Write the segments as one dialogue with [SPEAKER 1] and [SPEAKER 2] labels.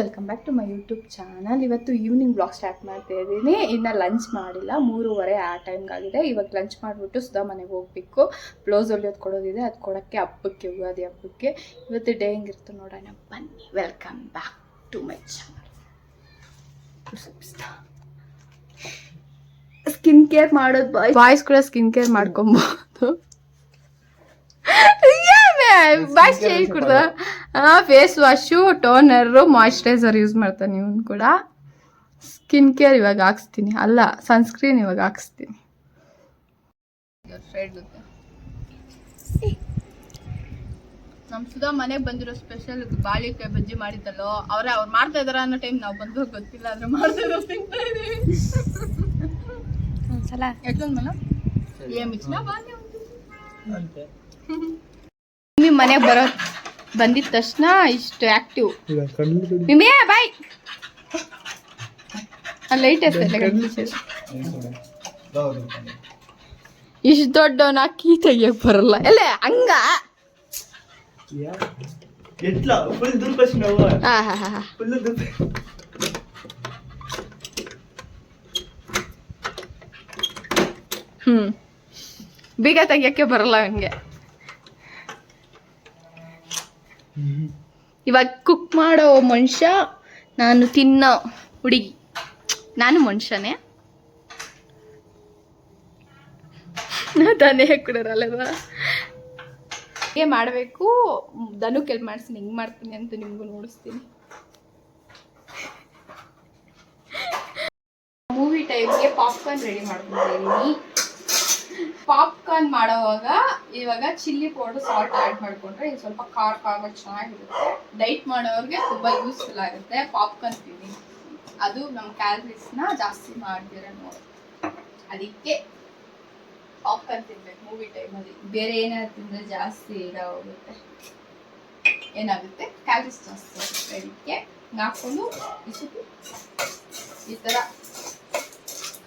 [SPEAKER 1] Welcome back to my YouTube channel ಇವತ್ತು evening blog start ಮಾಡ್ತಾ ಇದ್ದೀನಿ. ಇನ್ನು ಲಂಚ್ ಮಾಡಿಲ್ಲ. ಮೂರುವರೆ ಆ ಟೈಮ್ಗಾಗಿದೆ ಇವಾಗ ಲಂಚ್ ಮಾಡಿಬಿಟ್ಟು ಸುಧಾ ಮನೆಗೆ ಹೋಗ್ಬೇಕು. ಬ್ಲೌಸ್ ಹೊಲಿಯೋದು ಕೊಡೋದಿದೆ. ಅದು ಕೊಡೋಕ್ಕೆ ಹಬ್ಬಕ್ಕೆ ಯುಗಾದಿ ಹಬ್ಬಕ್ಕೆ. ಇವತ್ತು ಡೇ ಹೆಂಗಿರುತ್ತೆ ನೋಡೋಣ. ಬನ್ನಿ. Welcome back to my channel skin care ಮಾಡೋದು ಬಾಯ್ ಬಾಯ್ಸ್ ಕೂಡ ಸ್ಕಿನ್ ಕೇರ್ ಮಾಡ್ಕೊಬೋದು. ಬಾಯ್ಸ್ ಕುಡ್ದ. Face wash toner moisturiser use ಮಾಡ್ತಾನೆ ಇವನು ಕೂಡ. ಸ್ಕಿನ್ ಕೇರ್ ಇವಾಗ ಹಾಕ್ಸ್ತೀನಿ. ಅಲ್ಲ ಸನ್ಸ್ಕ್ರೀನ್ ಇವಾಗ ಹಾಕ್ಸ್ತೀನಿ. ನಮ್ಮ ಸುಧಾ ಮನೆಗೆ ಬಂದಿರೋ ಸ್ಪೆಷಲ್ ಬಾಳಿಕಾಯಿ ಬಜ್ಜಿ ಮಾಡಿದ್ದಲ್ಲೋ ಅವ್ರೆ ಅವ್ರು ಮಾಡ್ತಾ ಇದಾರ ಅನ್ನೋ ಟೈಮ್ ನಾವು ಬಂದು ಗೊತ್ತಿಲ್ಲ ಆದ್ರೆ ಮಾಡ್ತಾ ಇರೋ ತಿಂತಾ ಇದೀವಿ.
[SPEAKER 2] ಒಂದ್ಸಲ.
[SPEAKER 1] ಎಷ್ಟೊಂದು ಮನೆಗೆ ಬರೋ ಬಂದಿದ ತಕ್ಷಣ ಇಷ್ಟು ಆಕ್ಟಿವ್ ನಿಮಗೆ ಬಾಯ್ ಆ ಲೈಟ್ ಇಷ್ಟು ದೊಡ್ಡವನ ಕೀ ತೆಗಿಯಕ್ ಬರಲ್ಲ. ಎಲ್ಲ ಹಂಗ? ಹ್ಮ್. ಬೀಗ ತೆಗಿಯಕ್ಕೆ ಬರಲ್ಲ ಹಂಗೆ ಇವಾಗ ಕುಕ್ ಮಾಡೋ ಮನುಷ್ಯ, ನಾನು ತಿನ್ನೋ ಹುಡುಗಿ. ನಾನು ಮನುಷ್ಯನೇ. ತಾನೇ ಕೊಡೋರಲ್ಲವಾ ಹೀಗೆ ಮಾಡಬೇಕು. ದನು ಕೆಲ್ ಮಾಡಿಸ್ತೀನಿ, ಹೆಂಗೆ ಮಾಡ್ತೀನಿ ಅಂತ ನಿಮಗೂ ನೋಡಿಸ್ತೀನಿ. ಮೂವಿ ಟೈಮ್ಗೆ ಪಾಪ್ಕಾರ್ನ್ ರೆಡಿ ಮಾಡ್ಕೊಂಡಿದ್ದೀನಿ. ಪಾಪ್ಕಾರ್ನ್ ಮಾಡೋವಾಗ ಇವಾಗ ಚಿಲ್ಲಿ ಪೌಡರ್ ಸಾಲ್ಟ್ ಆ್ಯಡ್ ಮಾಡ್ಕೊಂಡ್ರೆ ಇದು ಸ್ವಲ್ಪ ಖಾರ ಖಾರ ಚೆನ್ನಾಗಿರುತ್ತೆ. ಡೈಟ್ ಮಾಡೋರಿಗೆ ತುಂಬ ಯೂಸ್ಫುಲ್ ಆಗುತ್ತೆ ಪಾಪ್ಕಾರ್ನ್ ತಿನ್ನಿ ಅದು ನಮ್ಮ ಕ್ಯಾಲರೀಸ್ನ ಜಾಸ್ತಿ ಮಾಡ್ತೀರ ನೋಡಿ. ಅದಕ್ಕೆ ಪಾಪ್ಕಾರ್ನ್ ತಿನ್ಬೇಕು ಮೂವಿ ಟೈಮಲ್ಲಿ ಬೇರೆ ಏನಾದ್ರು ತಿಂದರೆ ಜಾಸ್ತಿ ಇದಾಗೋಗುತ್ತೆ. ಏನಾಗುತ್ತೆ? ಕ್ಯಾಲರೀಸ್ ಜಾಸ್ತಿ ಆಗುತ್ತೆ ಅದಕ್ಕೆ ಇಸುಕು ಈ ಥರ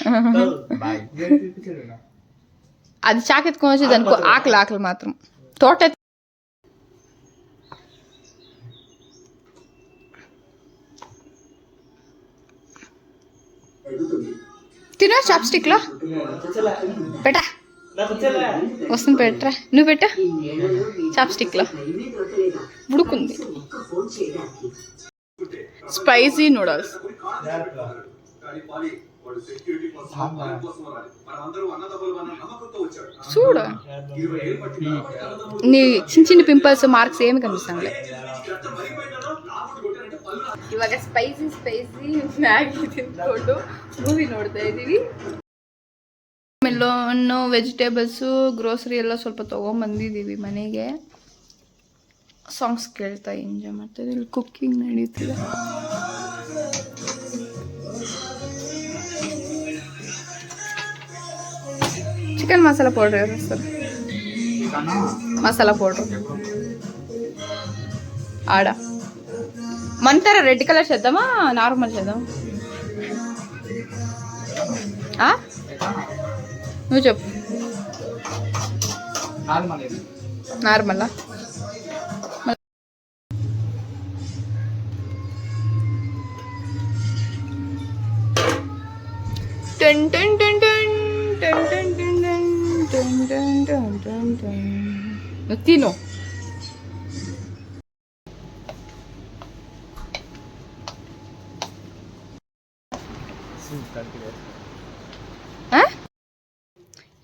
[SPEAKER 1] అది చాకెత్తుకొని వచ్చి దానికి ఆకలి ఆకలి మాత్రం. తోట తినో చాప్ స్టిక్లో పెట్టా. వస్తుంది పెట్టరా. నువ్వు పెట్టా. చాప్ స్టిక్లో ఉడుకుంది. Spicy noodles. చూడు నీ చిన్న చిన్న పింపుల్స్ మార్క్స్ ఏమి కనిపిస్తానులే ಇವಾಗ ಸ್ಪೈಸಿ ಸ್ಪೈಸಿ ಮ್ಯಾಗಿ ತಿಂದ್ಕೊಂಡು ಮೂವಿ ನೋಡ್ತಾ ಇದ್ದೀವಿ ಮೆಲೋನು ವೆಜಿಟೇಬಲ್ಸು ಗ್ರೋಸರಿ ಎಲ್ಲ ಸ್ವಲ್ಪ ತೊಗೊಂಬಂದಿದ್ದೀವಿ ಮನೆಗೆ ಸಾಂಗ್ಸ್ ಕೇಳ್ತಾ ಎಂಜಾಯ್ ಮಾಡ್ತಾ ಇಲ್ಲಿ ಕುಕ್ಕಿಂಗ್ ನಡೀತಿದೆ చికెన్ మసాలా పౌడర్ వేసేస్తారు మసాలా పౌడర్. ఆడ. మంతర రెడ్ కలర్ చేద్దామా నార్మల్ చేద్దామా? నువ్వు చెప్పు. Normal? Ten ten ten ten ten ten. Latino.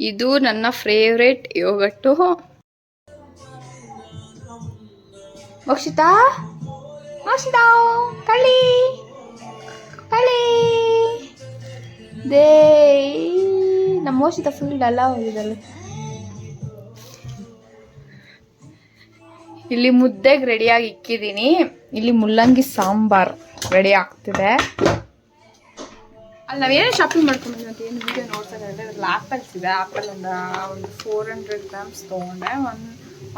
[SPEAKER 1] ಇದು ನನ್ನ ಫೇವ್ರೆಟ್ ಯೋಗಟ್ಟು ಮೋಕ್ಷಿತಾ? ಮೋಕ್ಷಿತಾ ಕಳಿ ಕಳಿ ದೇ ನಮ್ಮ ಮೋಕ್ಷಿತ ಫುಲ್ ಡಲ್ಲ ಹೋಗಿದ್ದಲ್ಲ ಇಲ್ಲಿ ಮುದ್ದೆಗೆ ರೆಡಿಯಾಗಿ ಇಕ್ಕಿದ್ದೀನಿ ಇಲ್ಲಿ ಮುಲ್ಲಂಗಿ ಸಾಂಬಾರ್ ರೆಡಿ ಆಗ್ತಿದೆ. ಅಲ್ಲಿ ನಾವೇನು ಶಾಪಿಂಗ್ ಮಾಡ್ಕೊಂಡು ಅಂತ ಏನು ವೀಡಿಯೋ ನೋಡ್ತಾರೆ ಅದ್ರಲ್ಲಿ ಆ್ಯಪಲ್ಸ್ ಇದೆ. ಆ್ಯಪಲ್ ಒಂದು ಒಂದು ಫೋರ್ ಹಂಡ್ರೆಡ್ ಗ್ರಾಮ್ಸ್ ತೊಗೊಂಡೆ. One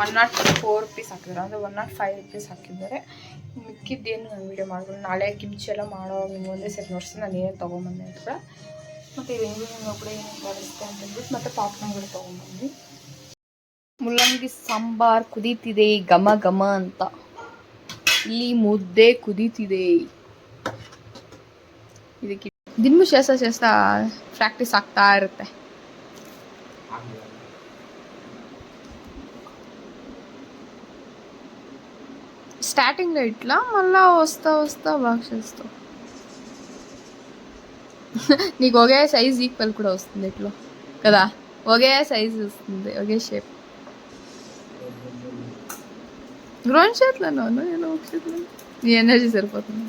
[SPEAKER 1] one nought four rupees ಹಾಕಿದ್ದಾರೆ. ಅಂದರೆ ಒನ್ ನಾಟ್ ಫೈವ್ ರುಪೀಸ್ ಹಾಕಿದ್ದಾರೆ. ಮಿಕ್ಕಿದ್ದೇನು ನಾನು ವೀಡಿಯೋ ಮಾಡ್ಕೊಂಡು ನಾಳೆ ಕಿಮ್ಚಿ ಎಲ್ಲ ಮಾಡೋ ಒಂದೇ ಸೆಟ್ ನೋಡ್ಸಿ ನಾನು ಏನೇನು ತೊಗೊಂಬಂದೆ ಅಂತ ಕೂಡ ಮತ್ತು ಇದು ಇಂಜಿನಿಯರಿಂಗ್ ಕೂಡ ಏನೇನು ಬರುತ್ತೆ ಅಂತ ಅಂದ್ಬಿಟ್ಟು ಮತ್ತು ಪಾಪ್ಕಾರ್ನ್ಗಳು ತೊಗೊಂಬಂದ್ವಿ ಮುಲ್ಲಂಗಿ ಸಾಂಬಾರ್ ಕುದೀತಿದೆ ಘಮ ಘಮ ಅಂತ ಇಲ್ಲಿ ಮುದ್ದೆ ಕುದೀತಿದೆ ಇದಕ್ಕೆ ದಿನಮು ಶೇಷ ಶೇಷ ಪ್ರಾಕ್ಟೀಸ್ ಆಗ್ತಾ ಇರುತ್ತೆ స్టార్టింగ్లో ఇట్లా మళ్ళా వస్తా వస్తా బాగా చేస్తావు నీకు ఒకే సైజ్ ఈక్వల్ కూడా వస్తుంది ఇట్లా. కదా? ఒకే సైజ్ వస్తుంది ఒకే షేప్ గ్రౌండ్ చేతులను నేను ఒక చేతిలో నీ ఎనర్జీ సరిపోతుంది.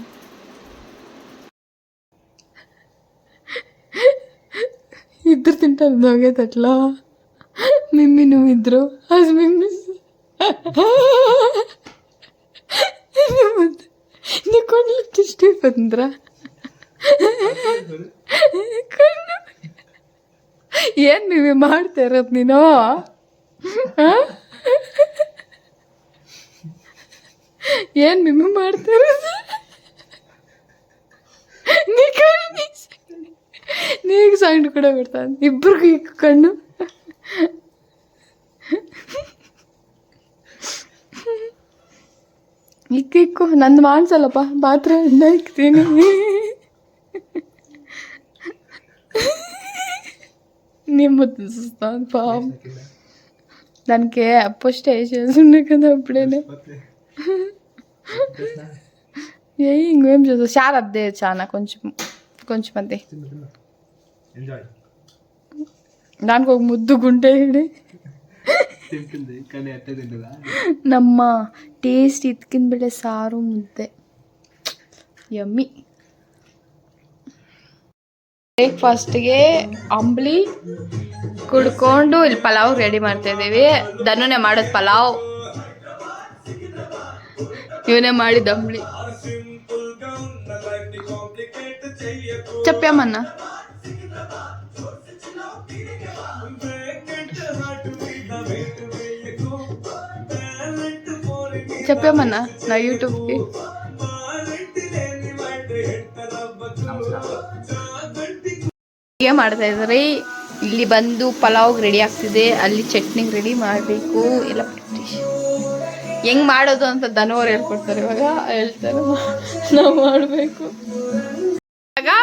[SPEAKER 1] ఇద్దరు తింటారు దొంగే తట్లో. మిమ్మి నువ్వు ఇద్దరు అది మిమ్మి. నీ కొండలు ఇಷ್ಟ అయిపోతుందిరా ಕಣ್ಣು. ಏನು ನೀವೇ ಮಾಡ್ತಾ ಇರೋದು ನೀನು? ಏನ್ ಮಿಮ್ಮಿ ಮಾಡ್ತಾ ಇರೋದು? ನೀಗ ಸೌಂಡ್ ಕೂಡ ಬಿಡ್ತಾನೆ ಇಬ್ರಿಗೂ ಈಗ ಕಣ್ಣು. ಇಕ್ಕಿಕ್ಕು ಇಕ್ಕು, ನಂದು ಮಾಡ್ಸಲ್ಲಪ್ಪ ಪಾತ್ರೆ ಇಕ್ತೀನಿ. నింపుతుంది సుస్తాన్ పాపం. దానికి అపోస్ట్ వేసేసి ఉన్నాయి కదా అప్పుడేనే. ఏ ఇంకేం చూస్తా షార్ అద్దే చాలా కొంచెం కొంచెం
[SPEAKER 3] అంతే
[SPEAKER 1] దానికి ఒక
[SPEAKER 3] ముద్దుకుంటే
[SPEAKER 1] నమ్మ టేస్ట్ ఇతికింది బిడ్డ సారు ముద్దే. యమ్మి ಬ್ರೇಕ್ಫಾಸ್ಟ್ಗೆ ಅಂಬ್ಲಿ ಕುಡ್ಕೊಂಡು ಇಲ್ಲಿ ಪಲಾವ್ ರೆಡಿ ಮಾಡ್ತಾ ಇದ್ದೀವಿ ದನ್ನೇ ಮಾಡೋದ್ ಪಲಾವ್. ಇವನೇ ಮಾಡಿದ ಅಂಬ್ಲಿ. ಚಪ್ಪ್ಯಾಮನ್ನ ಚಪ್ಪ್ಯಾಮನ್ನ ನಾ ಯೂಟ್ಯೂಬ್ಗೆ ಅಡುಗೆ ಮಾಡ್ತಾ ಇದ್ದಾರೆ. ಇಲ್ಲಿ ಬಂದು ಪಲಾವ್ ರೆಡಿ ಆಗ್ತಿದೆ. ಅಲ್ಲಿ ಚಟ್ನಿ ರೆಡಿ ಮಾಡಬೇಕು. ಎಲ್ಲ ಹೆಂಗ್ ಮಾಡೋದು ಅಂತ ದನವರು ಹೇಳ್ಕೊಡ್ತಾರೆ. ಇವಾಗ ಹೇಳ್ತಾರೆ ನಾವು ಮಾಡಬೇಕು. ಇವಾಗ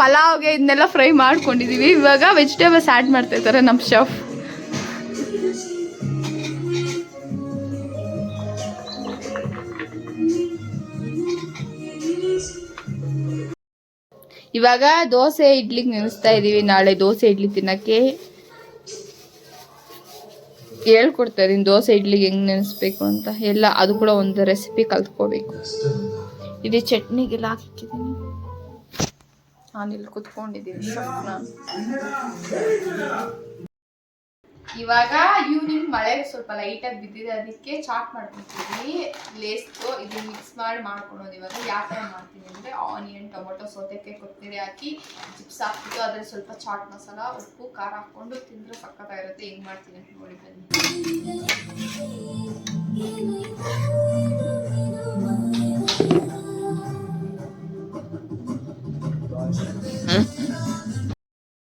[SPEAKER 1] ಪಲಾವ್ಗೆ ಇದನ್ನೆಲ್ಲ ಫ್ರೈ ಮಾಡ್ಕೊಂಡಿದೀವಿ. ಇವಾಗ ವೆಜಿಟೇಬಲ್ಸ್ ಆ್ಯಡ್ ಮಾಡ್ತಾ ಇದ್ದಾರೆ ನಮ್ಮ ಶೆಫ್ ಇವಾಗ ದೋಸೆ ಇಡ್ಲಿಗೆ ನೆನೆಸ್ತಾ ಇದ್ದೀವಿ ನಾಳೆ ದೋಸೆ ಇಡ್ಲಿ ತಿನ್ನಕ್ಕೆ. ಹೇಳ್ಕೊಡ್ತಾ ಇದೀನಿ ದೋಸೆ ಇಡ್ಲಿಗೆ ಹೆಂಗೆ ನೆನೆಸ್ಬೇಕು ಅಂತ. ಎಲ್ಲ, ಅದು ಕೂಡ ಒಂದು ರೆಸಿಪಿ ಕಲ್ತ್ಕೋಬೇಕು. ಇದು ಚಟ್ನಿಗೆಲ್ಲ ಹಾಕಿದ್ದೀನಿ ನಾನು ಇಲ್ಲಿ ಕುತ್ಕೊಂಡಿದ್ದೀನಿ. ನಾನು ಇವಾಗ ಇವ್ನಿಂಗ್ ಮಳೆ ಸ್ವಲ್ಪ ಲೈಟಾಗಿ ಬಿದ್ದಿದೆ ಅದಕ್ಕೆ ಚಾಟ್ ಮಾಡ್ಕೊತೀವಿ. ಲೇಸ್ ಇದು ಮಿಕ್ಸ್ ಮಾಡಿ ಮಾಡ್ಕೊಳೋದು ಇವಾಗ. ಯಾವ ಥರ ಮಾಡ್ತೀನಿ ಅಂದರೆ ಆನಿಯನ್ ಟೊಮೊಟೊ ಸೌತೆಕಾಯಿ ಕೊತ್ತಂಬರಿ ಹಾಕಿ ಚಿಪ್ಸ್ ಹಾಕ್ಬಿಟ್ಟು ಅದ್ರಲ್ಲಿ ಸ್ವಲ್ಪ ಚಾಟ್ ಮಸಾಲ ಉಪ್ಪು ಖಾರ ಹಾಕ್ಕೊಂಡು ತಿಂದರೆ ಸಕ್ಕತ್ತಾಗಿರುತ್ತೆ ಹೆಂಗೆ ಮಾಡ್ತೀನಿ ಅಂತ ನೋಡಿ ಬನ್ನಿ.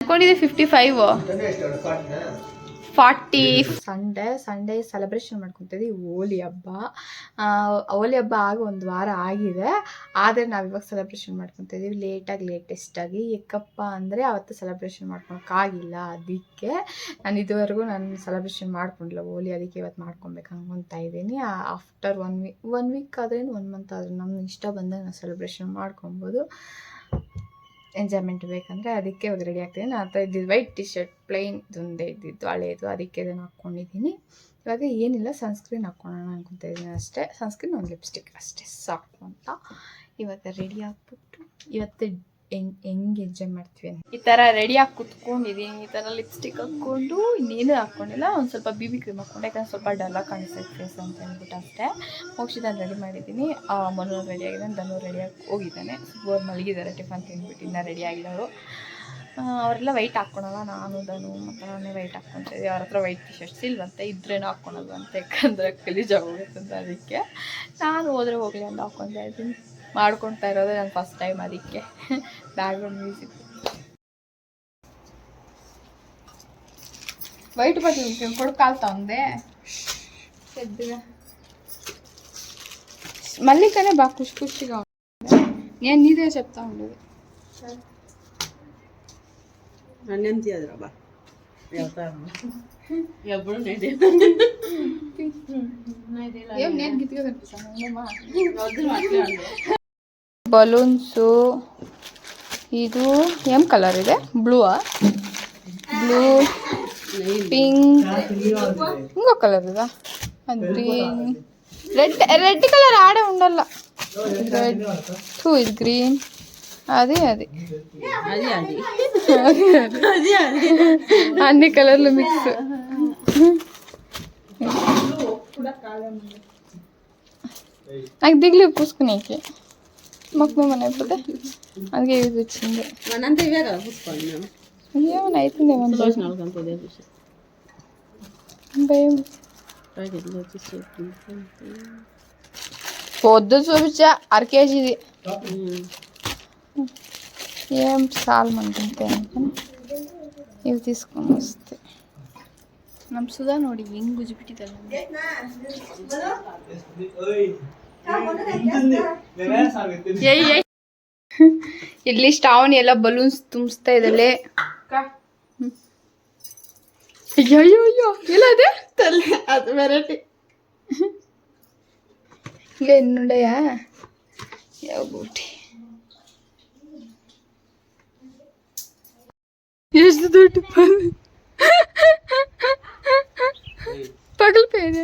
[SPEAKER 1] ಅನ್ಕೊಂಡಿದ್ದೆ fifty five forty Sunday Sunday celebration ಮಾಡ್ಕೊತಿದ್ವಿ Holi ಹಬ್ಬ. ಹೋಲಿ ಹಬ್ಬ ಆಗ ಒಂದು ವಾರ ಆಗಿದೆ. ಆದರೆ ನಾವು ಇವಾಗ ಸೆಲೆಬ್ರೇಷನ್ ಮಾಡ್ಕೊತಿದ್ದೀವಿ ಲೇಟಾಗಿ ಲೇಟೆಸ್ಟಾಗಿ ಏಕಪ್ಪ ಅಂದರೆ ಅವತ್ತು ಸೆಲೆಬ್ರೇಷನ್ ಮಾಡ್ಕೊಳಕ್ಕಾಗಿಲ್ಲ ಅದಕ್ಕೆ. ನಾನು ಇದುವರೆಗೂ ನಾನು ಸೆಲೆಬ್ರೇಷನ್ ಮಾಡ್ಕೊಂಡಿಲ್ಲ ಹೋಲಿ ಅದಕ್ಕೆ ಇವತ್ತು ಮಾಡ್ಕೊಬೇಕು ಅನ್ಕೊತಾ ಇದ್ದೀನಿ. After one week one week ಆದ್ರೇನು ಒನ್ ಮಂತ್ ಆದ್ರೂ ನಮ್ಮ ಇಷ್ಟ ಬಂದಾಗ ನಾವು ಸೆಲೆಬ್ರೇಷನ್ ಮಾಡ್ಕೊಬೋದು. ಎಂಜಾಯ್ಮೆಂಟ್ ಬೇಕಂದರೆ ಅದಕ್ಕೆ ಒಂದು ರೆಡಿ ಆಗ್ತೀನಿ ನಾನು ಹತ್ರ ಇದ್ದಿದ್ದು ವೈಟ್ ಟಿ ಶರ್ಟ್ ಪ್ಲೈನ್ ಒಂದೇ ಇದ್ದಿದ್ದು, ಹಳೇದು, ಅದಕ್ಕೆ ಇದನ್ನು ಹಾಕ್ಕೊಂಡಿದ್ದೀನಿ ಇವಾಗ ಏನಿಲ್ಲ ಸನ್ಸ್ಕ್ರೀನ್ ಹಾಕ್ಕೊಳ್ಳೋಣ ಅನ್ಕೊತಾ ಇದ್ದೀನಿ ಅಷ್ಟೇ. ಸನ್ಸ್ಕ್ರೀನ್ ಒಂದು ಲಿಪ್ಸ್ಟಿಕ್ ಅಷ್ಟೇ ಸಾಕು ಅಂತ ಇವಾಗ ರೆಡಿ ಆಗ್ಬಿಟ್ಟು ಇವತ್ತು ಹೆಂಗ್ ಹೆಂಗ್ ಎಂಜಾಯ್ ಮಾಡ್ತೀವಿ ಈ ಥರ ರೆಡಿಯಾಗಿ ಕುತ್ಕೊಂಡಿದ್ದೀನಿ ಈ ಥರ ಲಿಪ್ಸ್ಟಿಕ್ ಹಾಕ್ಕೊಂಡು ಇನ್ನೇನು ಹಾಕ್ಕೊಂಡಿಲ್ಲ ಒಂದು ಸ್ವಲ್ಪ ಬಿ ಬಿ ಕ್ರೀಮ್ ಹಾಕ್ಕೊಂಡು, ಯಾಕಂದ್ರೆ ಸ್ವಲ್ಪ ಡಲ್ಲಾಗಿ ಕಾಣಿಸ್ತೈತೆ ಫೇಸ್ ಅಂತ ಅಂದ್ಬಿಟ್ಟು ಅಷ್ಟೇ. ಮೋಕ್ಷಿತ ರೆಡಿ ಮಾಡಿದ್ದೀನಿ ಮನು ರೆಡಿ ಆಗಿದ್ದಾನೆ, ಧನು ರೆಡಿಯಾಗಿ ಹೋಗಿದ್ದಾನೆ. ಸುಬ್ಬವ್ರು ಮಲಗಿದ್ದಾರೆ, ಟಿಫನ್ ತಿಂದ್ಬಿಟ್ಟು ಇನ್ನೂ ರೆಡಿ ಆಗಿಲ್ಲ ಅವರೆಲ್ಲ ವೈಟ್ ಹಾಕ್ಕೊಳಲ್ಲ, ನಾನು, ಧನು, ಮತ್ತು ನಾನೇ ವೈಟ್ ಹಾಕ್ಕೊತಿದ್ದೆ ಅವ್ರ ಹತ್ರ ವೈಟ್ ಟಿ ಶರ್ಟ್ಸ್ ಇಲ್ವಂತೆ ಇದ್ರೇನು ಹಾಕ್ಕೊಳಲ್ವಂತೆ, ಯಾಕಂದರೆ ಗಲೀಜಾಗೋಗುತ್ತೆ ಅಂತ ಅದಕ್ಕೆ. ನಾನು ಹೋದ್ರೆ ಹೋಗಲಿ ಅಂತ ಹಾಕ್ಕೊತಾ ಇದ್ದೀನಿ ಮಾಡ್ಕೊಳ್ತಾ ಇರೋದೇ ನಾನು ಫಸ್ಟ್ ಟೈಮ್ ಅದಕ್ಕೆ ಬ್ಯಾಕ್ಗ್ರೌಂಡ್ ಮ್ಯೂಸಿಕ್ వైట్ పట్టి కొడుకాలుతా ఉంది పెద్దగా మల్లికనే బాగా ఖుషి ఖుషిగా ఉంది నేను నీదే చెప్తా ఉండేది
[SPEAKER 2] నన్నేం తీయదురా బా ఎప్పుడు నేనే
[SPEAKER 1] ఏం నేను గిట్టిగా కనిపిస్తాను
[SPEAKER 2] వద్దు మాట్లాడు
[SPEAKER 1] బలూన్స్. ఇది ಏನು కలర్ ಇದೆ బ్లూ బ్లూ పింక్. ఇంకో కలర్ కదా గ్రీన్. రెడ్ రెడ్ కలర్ ఆడే ఉండాల. రెడ్. టూ ఇది గ్రీన్. అది అది. అన్ని కలర్లు మిక్స్. నాకు దిగులు పూసుకునేకి. మాకు మేము అయిపోతే అందుకే యూజ్ వచ్చింది ఏమైనా
[SPEAKER 2] అవుతుంది
[SPEAKER 1] భయం పొద్దు చూపించా అరకేజీది ఏం సాల్మంటుంటే ఇవి తీసుకొని వస్తే ನಮ್ಮ ಸುಧಾ ನೋಡಿ ಹೆಂಗ್ ಗುಜುಬಿಟ್ಟಿದ್ದಾರೆ ಇಲ್ಲಿ ಶ್ರಾವಣಿ ಎಲ್ಲ ಬಲೂನ್ಸ್ ತುಂಬಿಸ್ತಾ ಇದ್ದಲ್ಲೇ ಅಯ್ಯೋ ಅಯ್ಯೋ ಇಲ್ಲ ಅದೇ
[SPEAKER 2] ತಲೆ ಅದು ವೆರೈಟಿ
[SPEAKER 1] ಇಲ್ಲ ನೋಡಯ್ಯ? ಯಾವ ಬೂಟಿ ಎಷ್ಟು ದೊಡ್ಡ ಪಗಲ್ ಪೇ ಇದೆ.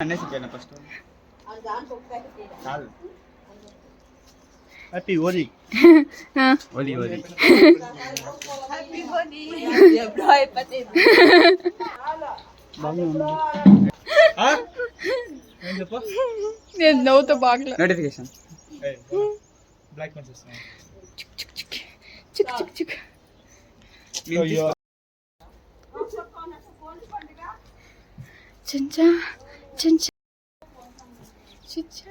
[SPEAKER 3] అన్నే చెప్పాను ఫస్ట్ చాలు హ్యాపీ ఓలీ ఓలీ ఓలీ
[SPEAKER 1] నేను నవ్వుతో
[SPEAKER 3] బాగా నోటిఫికేషన్ బ్లాక్
[SPEAKER 1] చిక్ చిక్ చిక్ చెంచా 진짜. 진짜.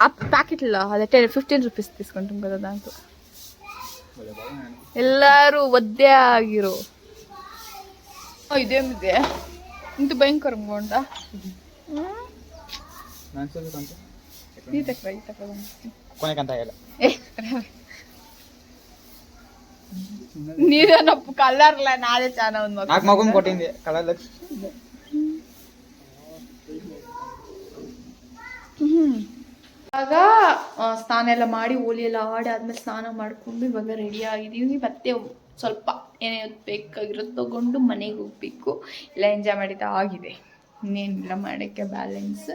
[SPEAKER 1] ఆ ప్యాకెట్లో అదే టెన్ ఫిఫ్టీన్ ರುಪೀಸ್ తీసుకుంటాం కదా దాంట్లో ಎಲ್ಲರೂ ಒದ್ದೆ ಆಗಿರೋ. ಇದೆ ಇಂತ
[SPEAKER 3] ಭಯಂಕರ ಗೊಂಡ
[SPEAKER 1] ಈ ತಕ್ಕ ಈ ತಕ್ಕ
[SPEAKER 3] ಕೊನೆಗಂತ
[SPEAKER 1] ಏ నీదన్నప్పు కలర్లే నాదే చాలా ఉంది మాకు.
[SPEAKER 3] నాకు మగం కొట్టింది కలర్
[SPEAKER 1] ಇವಾಗ ಆ, ಸ್ನಾನ ಎಲ್ಲ ಮಾಡಿ ಹೋಲಿ ಎಲ್ಲ ಆಡಿ ಆದ್ಮೇಲೆ ಸ್ನಾನ ಮಾಡ್ಕೊಂಡು ಇವಾಗ ರೆಡಿ ಆಗಿದ್ದೀವಿ ಮತ್ತೆ ಸ್ವಲ್ಪ ಏನೇನು ಬೇಕಾಗಿರೋದು ತಗೊಂಡು ಮನೆಗೆ ಹೋಗ್ಬೇಕು ಎಲ್ಲ ಎಂಜಾಯ್ ಮಾಡಿದ ಆಗಿದೆ ಇನ್ನೇನಿಲ್ಲ ಮಾಡೋಕ್ಕೆ ಬ್ಯಾಲೆನ್ಸ್